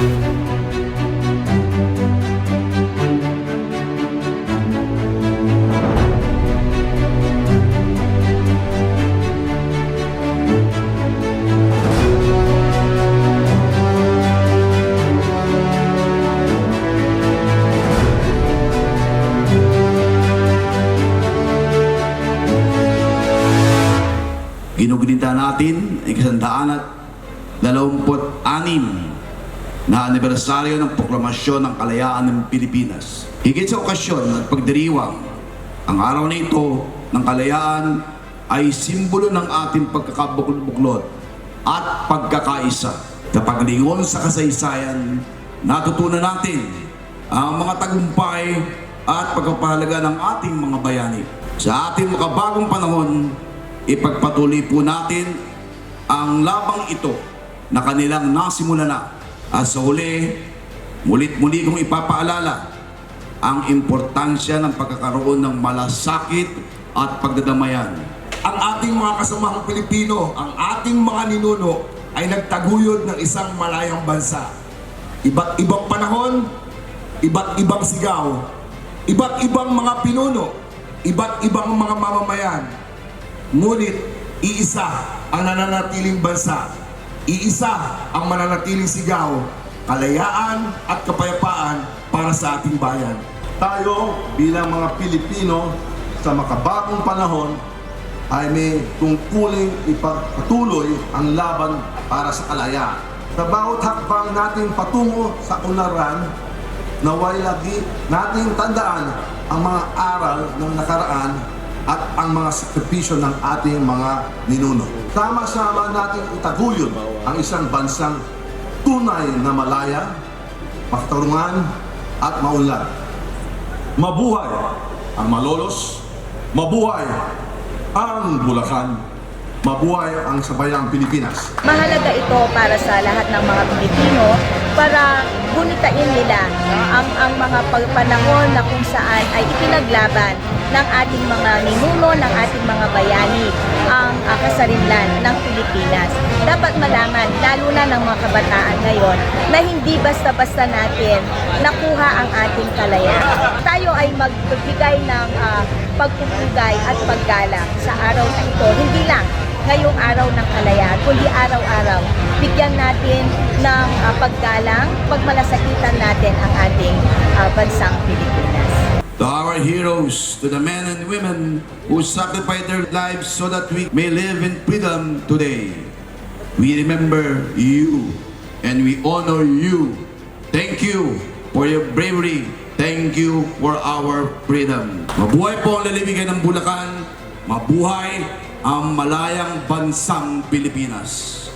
Ginugunita natin ang kasandaan at dalawamput anim na anibersaryo ng proklamasyon ng kalayaan ng Pilipinas. Higit sa okasyon at pagdiriwang, ang araw na ito ng kalayaan ay simbolo ng ating pagkakabuklod at pagkakaisa. Sa paglingon sa kasaysayan, natutunan natin ang mga tagumpay at pagpapahalaga ng ating mga bayani. Sa ating makabagong panahon, ipagpatuloy po natin ang labang ito na kanilang nasimula na. At sa huli, mulit-muli kong ipapaalala ang importansya ng pagkakaroon ng malasakit at pagdadamayan. ang ating mga kasamahang Pilipino, ang ating mga ninuno ay nagtaguyod ng isang malayang bansa. Iba't ibang panahon, iba't ibang sigaw, iba't ibang mga pinuno, iba't ibang mga mamamayan. Ngunit iisa ang nananatiling bansa. Iisa ang mananatiling sigaw, kalayaan at kapayapaan para sa ating bayan. Tayo bilang mga Pilipino sa makabagong panahon ay may tungkuling ipagpatuloy ang laban para sa kalayaan. Sa bawat hakbang nating patungo sa unlaran, naway lagi nating tandaan ang mga aral ng nakaraan at ang mga sakripisyo ng ating mga ninuno. Sama-sama nating itaguyod ang isang bansang tunay na malaya, makatarungan at maunlad. Mabuhay ang Malolos, mabuhay ang Bulacan, mabuhay ang sabayang Pilipinas. Mahalaga ito para sa lahat ng mga Pilipino para gunitain nila ang, ang mga pagpanahon na kung saan ay ipinaglaban ng ating mga ninuno, ng ating mga bayani ang uh, kasarinlan ng Pilipinas. Dapat malaman, lalo na ng mga kabataan ngayon, na hindi basta-basta natin nakuha ang ating kalayaan. Tayo ay magbibigay ng uh, pagpupugay at paggalang sa araw na ito, hindi lang ngayong araw ng kalayaan, kundi araw-araw. Bigyan natin ng uh, paggalang, pagmalasakitan natin ang ating uh, bansang Pilipinas. To our heroes, to the men and women who sacrificed their lives so that we may live in freedom today. We remember you and we honor you. Thank you for your bravery. Thank you for our freedom. Mabuhay po ang lalibigan ng Bulacan. Mabuhay ang malayang bansang Pilipinas.